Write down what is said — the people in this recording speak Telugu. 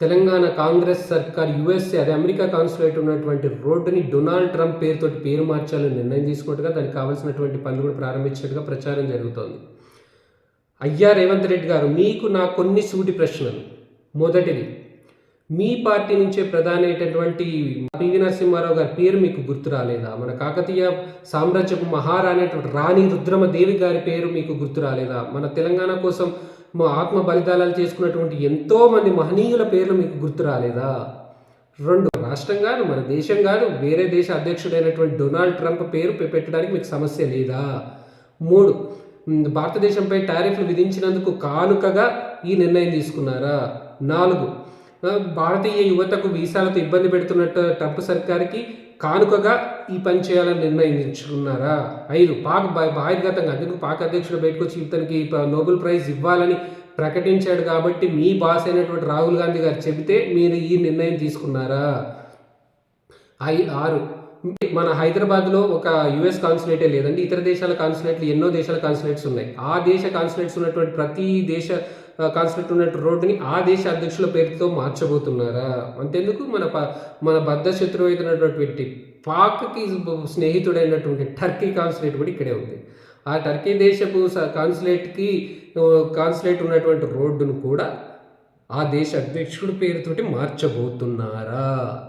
తెలంగాణ కాంగ్రెస్ సర్కార్ యుఎస్ఏ అదే అమెరికా కాన్సులేట్ ఉన్నటువంటి రోడ్డుని డొనాల్డ్ ట్రంప్ పేరుతోటి పేరు మార్చాలని నిర్ణయం తీసుకున్నట్టుగా దానికి కావాల్సినటువంటి పనులు కూడా ప్రారంభించినట్టుగా ప్రచారం జరుగుతోంది. అయ్యా రేవంత్ రెడ్డి గారు మీకు నా కొన్ని సూటి ప్రశ్నలు. మొదటిది మీ పార్టీ నుంచే ప్రధాని అయినటువంటి పివి నరసింహారావు గారి పేరు మీకు గుర్తు రాలేదా? మన కాకతీయ సామ్రాజ్యపు మహారాణి రాణి రుద్రమదేవి గారి పేరు మీకు గుర్తు రాలేదా? మన తెలంగాణ కోసం ఆత్మ బలిదానాలు చేసుకున్నటువంటి ఎంతో మంది మహనీయుల పేర్లు మీకు గుర్తు రాలేదా? రెండు రాష్ట్రం కాదు మన దేశం కాదు వేరే దేశ అధ్యక్షుడైనటువంటి డొనాల్డ్ ట్రంప్ పేరు పెట్టడానికి మీకు సమస్య లేదా? మూడు భారతదేశంపై టారిఫ్లు విధించినందుకు కానుకగా ఈ నిర్ణయం తీసుకున్నారా? నాలుగు భారతీయ యువతకు వీసాలతో ఇబ్బంది పెడుతున్నట్టు ట్రంప్ సర్కార్కి కానుకగా ఈ పని చేయాలని నిర్ణయించుకున్నారా? ఐదు పాక్ బహిర్గతంగా అందుకు పాక్ అధ్యక్షుడు బయటకు వచ్చి ఇతనికి నోబెల్ ప్రైజ్ ఇవ్వాలని ప్రకటించాడు కాబట్టి మీ బాస్ అయినటువంటి రాహుల్ గాంధీ గారు చెబితే మీరు ఈ నిర్ణయం తీసుకున్నారా? ఐ ఆరు మన హైదరాబాద్లో ఒక యుఎస్ కాన్సులేటే లేదండి ఇతర దేశాల కాన్సులేట్లు ఎన్నో దేశాల కాన్సులేట్స్ ఉన్నాయి. ఆ దేశ కాన్సులేట్స్ ఉన్నటువంటి ప్రతి దేశ కాన్స్టిట్యూట్ ఉన్నట్టు రోడ్డుని ఆ దేశ అధ్యక్షుల పేరుతో మార్చబోతున్నారా? అంతెందుకు మన ప మన బద్ద శత్రువు అయినటువంటి పాక్కి స్నేహితుడైనటువంటి టర్కీ కాన్సులేట్ కూడా ఇక్కడే ఉంది. ఆ టర్కీ దేశపు స- కాన్సులేట్కి కాన్సులేట్ ఉన్నటువంటి రోడ్డును కూడా ఆ దేశ అధ్యక్షుడి పేరుతోటి మార్చబోతున్నారా?